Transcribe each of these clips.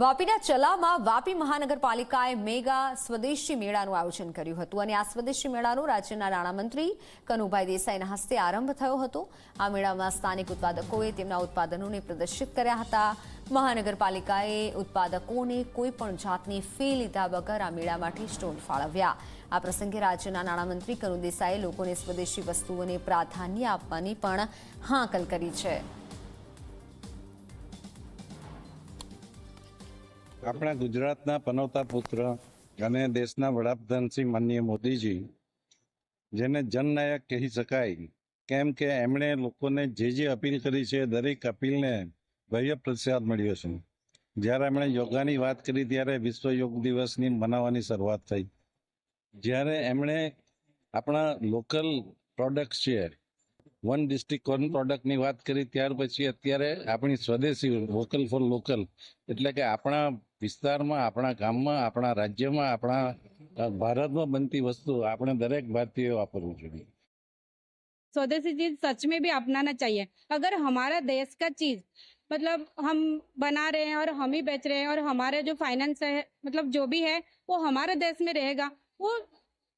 વાપીના ચલામાં વાપી મહાનગરપાલિકાએ મેગા સ્વદેશી મેળાનું આયોજન કર્યું હતું અને આ સ્વદેશી મેળાનો રાજ્યના નાણામંત્રી કનુભાઈ દેસાઈના હસ્તે આરંભ થયો હતો. આ મેળામાં સ્થાનિક ઉત્પાદકોએ તેમના ઉત્પાદનોને પ્રદર્શિત કર્યા હતા. મહાનગરપાલિકાએ ઉત્પાદકોને કોઈ પણ જાતની ફી લીધા વગર આ મેળામાંથી સ્ટોલ ફાળવ્યા. આ પ્રસંગે રાજ્યના નાણામંત્રી કનુ દેસાઈએ લોકોને સ્વદેશી વસ્તુઓને પ્રાધાન્ય આપવાની પણ હાંકલ કરી છે. આપણા ગુજરાતના પનવતા પુત્ર અને દેશના વડાપ્રધાન શ્રી માનનીય મોદીજી, જેને જનનાયક કહી શકાય, કેમ કે એમણે લોકોને જે જે અપીલ કરી છે, દરેક અપીલને ભવ્ય પ્રતિસાદ મળ્યો છે. જ્યારે એમણે યોગાની વાત કરી, ત્યારે વિશ્વ યોગ દિવસની મનાવવાની શરૂઆત થઈ. જ્યારે એમણે આપણા લોકલ પ્રોડક્ટ છે વન ડિસ્ટ્રિક્ટ વન પ્રોડક્ટની વાત કરી, ત્યાર પછી અત્યારે આપણી સ્વદેશી વોકલ ફોર લોકલ એટલે કે આપણા વિસ્તારમાં આપણા ગામમાં આપણા રાજ્યમાં આપણા અ, ભારતમાં બનતી વસ્તુ આપણે દરેક ભારતીય વાપરવું જોઈએ स्वदेशी चीज सच में भी अपनाना चाहिए अगर हमारा देश का चीज मतलब हम बना रहे हैं और हम ही बेच रहे हैं और हमारे जो फाइनेंस है मतलब जो भी है वो हमारे देश में रहेगा वो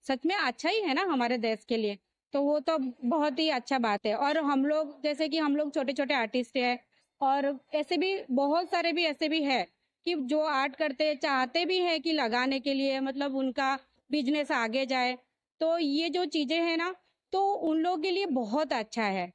सच में अच्छा ही है ना हमारे देश के लिए तो वो तो बहुत ही अच्छा बात है और हम लोग जैसे कि हम लोग छोटे छोटे आर्टिस्ट हैं और ऐसे भी बहुत सारे भी ऐसे भी है कि जो आर्ट करते चाहते भी हैं कि लगाने के लिए मतलब उनका बिजनेस आगे जाए तो ये जो चीजें हैं ना तो उन लोगों के लिए बहुत अच्छा है